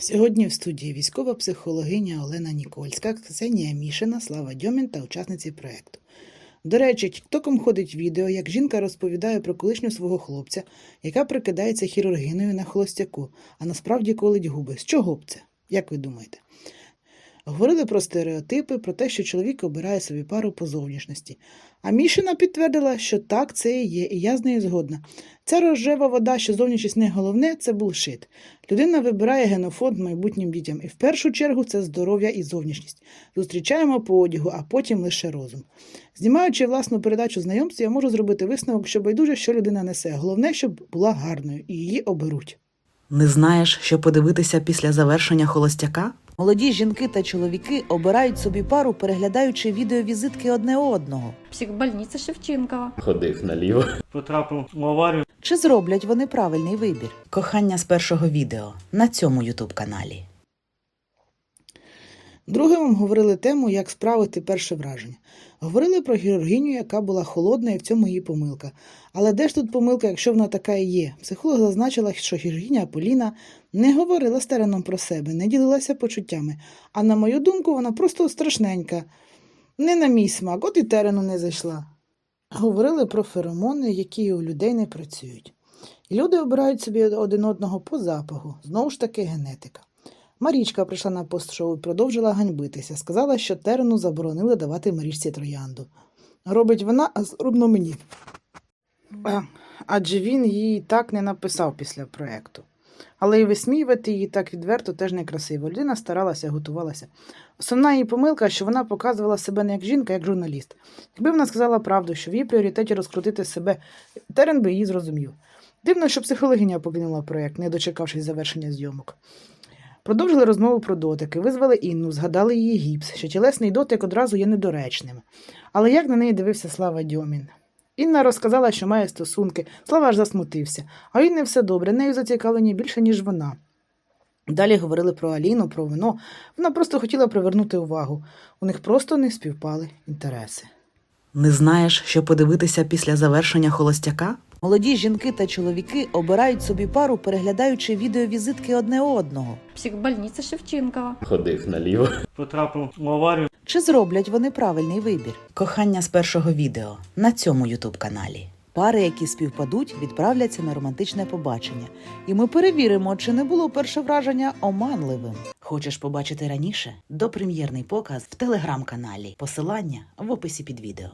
Сьогодні в студії військова психологиня Олена Нікольська, Ксенія Мішина, Слава Дьомін та учасниці проєкту. До речі, тіктоком ходить відео, як жінка розповідає про колишню свого хлопця, яка прикидається хірургиною на холостяку, а насправді колить губи. З чого б це? Як ви думаєте? Говорили про стереотипи, про те, що чоловік обирає собі пару по зовнішності. А Мішина підтвердила, що так це і є, і я з нею згодна. Ця рожева вода, що зовнішність не головне, це булшит. Людина вибирає генофонд майбутнім дітям, і в першу чергу це здоров'я і зовнішність. Зустрічаємо по одягу, а потім лише розум. Знімаючи власну передачу знайомств, я можу зробити висновок, що байдуже, що людина несе. Головне, щоб була гарною, і її оберуть. Не знаєш, що подивитися після завершення холостяка? Молоді жінки та чоловіки обирають собі пару, переглядаючи відеовізитки одне одного. Психбольниця Шевченкова. ходив наліво. потрапив в аварію. Чи зроблять вони правильний вибір? Кохання з першого відео на цьому ютуб каналі. Другим говорили тему, як справити перше враження. Говорили про хірургіню, яка була холодна, і в цьому її помилка. Але де ж тут помилка, якщо вона така і є? Психолог зазначила, що хірургіня Поліна не говорила з тереном про себе, не ділилася почуттями. А на мою думку, вона просто страшненька. Не на мій смак, от і терену не зайшла. Говорили про феромони, які у людей не працюють. Люди обирають собі один одного по запаху, знову ж таки генетика. Марічка прийшла на пост-шоу і продовжила ганьбитися. Сказала, що терену заборонили давати Марічці троянду. Робить вона, а зробно мені. Адже він її так не написав після проекту. Але і висміювати її так відверто теж некрасиво. Людина старалася, готувалася. Основна її помилка, що вона показувала себе не як жінка, а як журналіст. Якби вона сказала правду, що в її пріоритеті розкрутити себе, терен би її зрозумів. Дивно, що психологиня покинула проект, не дочекавшись завершення зйомок. Продовжили розмову про дотики, визвали Інну, згадали її гіпс, що тілесний дотик одразу є недоречним. Але як на неї дивився Слава Дьомін? Інна розказала, що має стосунки. Слава аж засмутився. А Інни все добре, нею зацікавлені більше, ніж вона. Далі говорили про Аліну, про вино. Вона просто хотіла привернути увагу. У них просто не співпали інтереси. Не знаєш, що подивитися після завершення холостяка? Молоді жінки та чоловіки обирають собі пару, переглядаючи відеовізитки одне одного. Психбольниця Шевченкова. Ходив наліво. Потрапив в аварію. Чи зроблять вони правильний вибір? Кохання з першого відео на цьому ютуб каналі. Пари, які співпадуть, відправляться на романтичне побачення, і ми перевіримо, чи не було перше враження оманливим. Хочеш побачити раніше? Допрем'єрний показ в телеграм-каналі. Посилання в описі під відео.